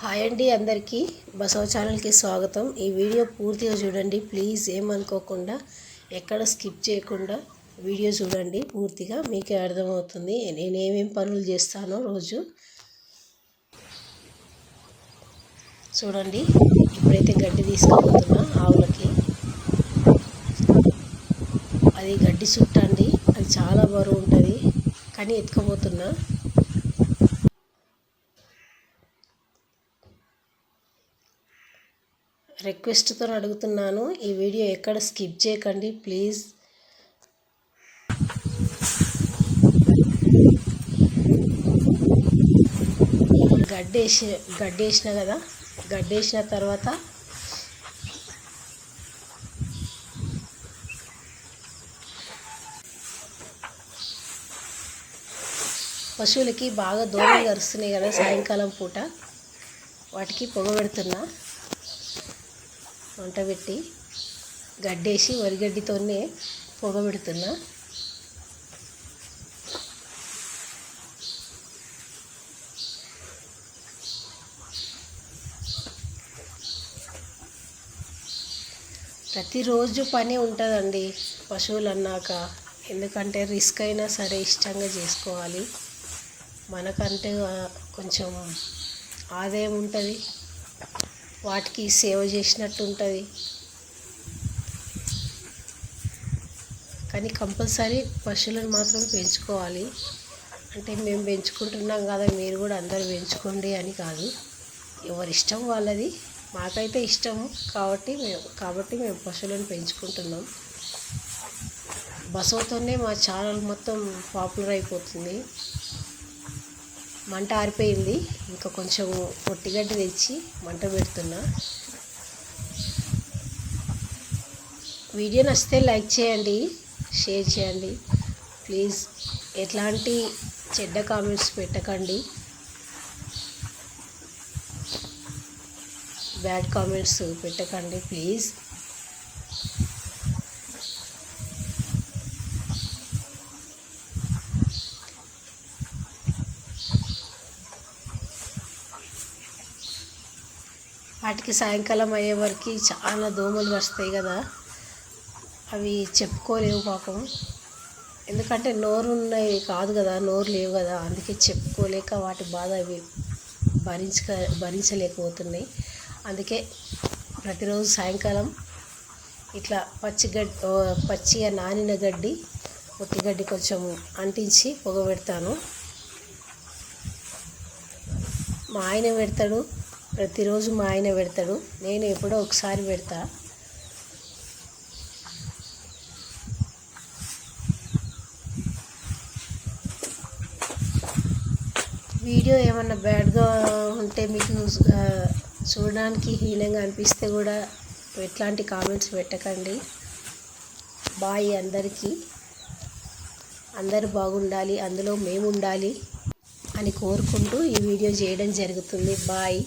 Hi అండి అందరికీ. బసవ ఛానల్కి స్వాగతం. ఈ వీడియో పూర్తిగా చూడండి. ప్లీజ్ ఏమనుకోకుండా ఎక్కడ స్కిప్ చేయకుండా వీడియో చూడండి పూర్తిగా. మీకే అర్థమవుతుంది. నేను ఏమేమి పనులు చేస్తానో రోజు. చూడండి. ఇప్పుడైతే గడ్డి తీసుకుపోతున్నా ఆవులకి. అది గడ్డి చుట్టండి. అది చాలా బరువు ఉంటుంది. కానీ ఎత్తుకుపోతున్నా. రిక్వెస్ట్తో అడుగుతున్నాను. ఈ వీడియో ఎక్కడ స్కిప్ చేయకండి. ప్లీజ్. గడ్డేసి గడ్డేసిన కదా? గడ్డేసిన తర్వాత పశువులకి బాగా దోమలు కరుస్తున్నాయి కదా సాయంకాలం పూట. వాటికి పొగ పెడుతున్నా. వంట పెట్టి గడ్డేసి వరిగడ్డితోనే పొగ పెడుతున్నా. ప్రతిరోజు పని ఉంటుందండి పశువులు అన్నాక. ఎందుకంటే రిస్క్ అయినా సరే ఇష్టంగా చేసుకోవాలి. మనకంటే కొంచెం ఆదాయం ఉంటుంది. వాటికి సేవ చేసినట్టు ఉంటుంది కానీ కంపల్సరీ పశువులను మాత్రం పెంచుకోవాలి. అంటే మేము పెంచుకుంటున్నాం కదా మీరు కూడా అందరు పెంచుకోండి అని కాదు. ఎవరి ఇష్టం వాళ్ళది. మాకైతే ఇష్టం కాబట్టి మేము కాబట్టి మేము పశువులను పెంచుకుంటున్నాం. బసవతోనే మా ఛానల్ మొత్తం పాపులర్ అయిపోతుంది. మంట ఆరిపోయింది. ఇంకా కొంచెం పొట్టిగడ్డ తెచ్చి మంట పెడుతున్నా. వీడియో నచ్చితే లైక్ చేయండి షేర్ చేయండి. ప్లీజ్ ఎట్లాంటి చెడ్డ కామెంట్స్ పెట్టకండి. బ్యాడ్ కామెంట్స్ పెట్టకండి ప్లీజ్. వాటికి సాయంకాలం అయ్యే వరకు చాలా దోమలు వస్తాయి కదా. అవి చెప్పుకోలేవు పాపం. ఎందుకంటే నోరు ఉన్నాయి కాదు కదా నోరు లేవు కదా. అందుకే చెప్పుకోలేక వాటి బాధ అవి భరించక భరించలేకపోతున్నాయి. అందుకే ప్రతిరోజు సాయంకాలం ఇట్లా పచ్చి గడ్డి పచ్చిగా నానిన గడ్డి పొట్టి గడ్డి కొంచెం అంటించి పొగ పెడతాను. మా ఆయన పెడతాడు? ప్రతిరోజు మా ఆయన పెడతాడు. నేను ఎప్పుడో ఒకసారి పెడతా. వీడియో ఏమన్నా బ్యాడ్గా ఉంటే మీకు చూడడానికి హీనంగా అనిపిస్తే కూడా ఎట్లాంటి కామెంట్స్ పెట్టకండి. బాయ్ అందరికీ. అందరూ బాగుండాలి అందులో మేము ఉండాలి అని కోరుకుంటూ ఈ వీడియో చేయడం జరుగుతుంది. బాయ్.